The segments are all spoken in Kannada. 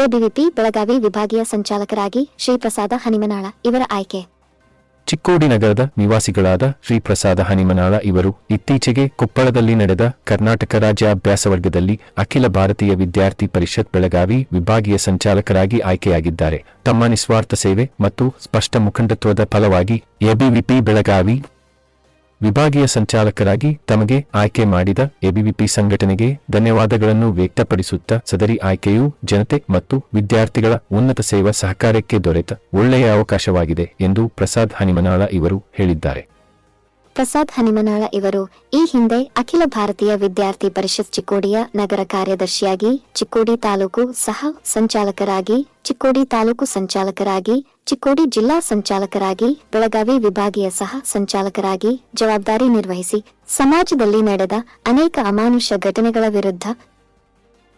ಎಬಿವಿಪಿ ಬೆಳಗಾವಿ ವಿಭಾಗೀಯ ಸಂಚಾಲಕರಾಗಿ ಶ್ರೀಪ್ರಸಾದ ಹನಿಮನಾಳ ಇವರ ಆಯ್ಕೆ. ಚಿಕ್ಕೋಡಿ ನಗರದ ನಿವಾಸಿಗಳಾದ ಶ್ರೀಪ್ರಸಾದ ಹನಿಮನಾಳ ಇವರು ಇತ್ತೀಚೆಗೆ ಕೊಪ್ಪಳದಲ್ಲಿ ನಡೆದ ಕರ್ನಾಟಕ ರಾಜ್ಯ ಅಭ್ಯಾಸ ವರ್ಗದಲ್ಲಿ ಅಖಿಲ ಭಾರತೀಯ ವಿದ್ಯಾರ್ಥಿ ಪರಿಷತ್ ಬೆಳಗಾವಿ ವಿಭಾಗೀಯ ಸಂಚಾಲಕರಾಗಿ ಆಯ್ಕೆಯಾಗಿದ್ದಾರೆ. ತಮ್ಮ ನಿಸ್ವಾರ್ಥ ಸೇವೆ ಮತ್ತು ಸ್ಪಷ್ಟ ಮುಖಂಡತ್ವದ ಫಲವಾಗಿ ಎಬಿವಿಪಿ ಬೆಳಗಾವಿ ವಿಭಾಗೀಯ ಸಂಚಾಲಕರಾಗಿ ತಮಗೆ ಆಯ್ಕೆ ಮಾಡಿದ ಎಬಿವಿಪಿ ಸಂಘಟನೆಗೆ ಧನ್ಯವಾದಗಳನ್ನು ವ್ಯಕ್ತಪಡಿಸುತ್ತಾ ಸದರಿ ಆಯ್ಕೆಯು ಜನತೆ ಮತ್ತು ವಿದ್ಯಾರ್ಥಿಗಳ ಉನ್ನತ ಸೇವಾ ಸಹಕಾರಕ್ಕೆ ದೊರೆತ ಒಳ್ಳೆಯ ಅವಕಾಶವಾಗಿದೆ ಎಂದು ಪ್ರಸಾದ್ ಹನಿಮನಾಳ ಇವರು ಹೇಳಿದ್ದಾರೆ. ಪ್ರಸಾದ್ ಹನಿಮನಾಳ ಇವರು ಈ ಹಿಂದೆ ಅಖಿಲ ಭಾರತೀಯ ವಿದ್ಯಾರ್ಥಿ ಪರಿಷತ್ ಚಿಕ್ಕೋಡಿಯ ನಗರ ಕಾರ್ಯದರ್ಶಿಯಾಗಿ, ಚಿಕ್ಕೋಡಿ ತಾಲೂಕು ಸಹ ಸಂಚಾಲಕರಾಗಿ, ಚಿಕ್ಕೋಡಿ ತಾಲೂಕು ಸಂಚಾಲಕರಾಗಿ, ಚಿಕ್ಕೋಡಿ ಜಿಲ್ಲಾ ಸಂಚಾಲಕರಾಗಿ, ಬೆಳಗಾವಿ ವಿಭಾಗೀಯ ಸಹ ಸಂಚಾಲಕರಾಗಿ ಜವಾಬ್ದಾರಿ ನಿರ್ವಹಿಸಿ ಸಮಾಜದಲ್ಲಿ ನಡೆದ ಅನೇಕ ಅಮಾನುಷ ಘಟನೆಗಳ ವಿರುದ್ಧ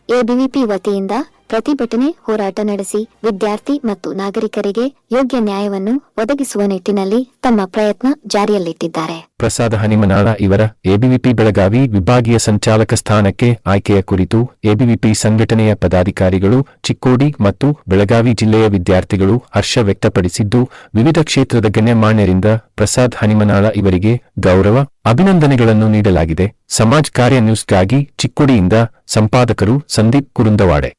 ಎಬಿವಿಪಿ ವತಿಯಿಂದ ಪ್ರತಿಭಟನೆ ಹೋರಾಟ ನಡೆಸಿ ವಿದ್ಯಾರ್ಥಿ ಮತ್ತು ನಾಗರಿಕರಿಗೆ ಯೋಗ್ಯ ನ್ಯಾಯವನ್ನು ಒದಗಿಸುವ ನಿಟ್ಟಿನಲ್ಲಿ ತಮ್ಮ ಪ್ರಯತ್ನ ಜಾರಿಯಲ್ಲಿಟ್ಟಿದ್ದಾರೆ. ಪ್ರಸಾದ ಹನಿಮನಾಳ ಇವರ ಎಬಿವಿಪಿ ಬೆಳಗಾವಿ ವಿಭಾಗೀಯ ಸಂಚಾಲಕ ಸ್ಥಾನಕ್ಕೆ ಆಯ್ಕೆಯ ಕುರಿತು ಎಬಿವಿಪಿ ಸಂಘಟನೆಯ ಪದಾಧಿಕಾರಿಗಳು, ಚಿಕ್ಕೋಡಿ ಮತ್ತು ಬೆಳಗಾವಿ ಜಿಲ್ಲೆಯ ವಿದ್ಯಾರ್ಥಿಗಳು ಹರ್ಷ ವ್ಯಕ್ತಪಡಿಸಿದ್ದು, ವಿವಿಧ ಕ್ಷೇತ್ರದ ಗಣ್ಯಮಾನ್ಯರಿಂದ ಪ್ರಸಾದ್ ಹನಿಮನಾಳ ಇವರಿಗೆ ಗೌರವ, ಅಭಿನಂದನೆಗಳನ್ನು ನೀಡಲಾಗಿದೆ. ಸಮಾಜ್ ಕಾರ್ಯ ನ್ಯೂಸ್ಗಾಗಿ ಚಿಕ್ಕೋಡಿಯಿಂದ ಸಂಪಾದಕರು ಸಂದೀಪ್ ಕುರುಂದವಾಡೆ.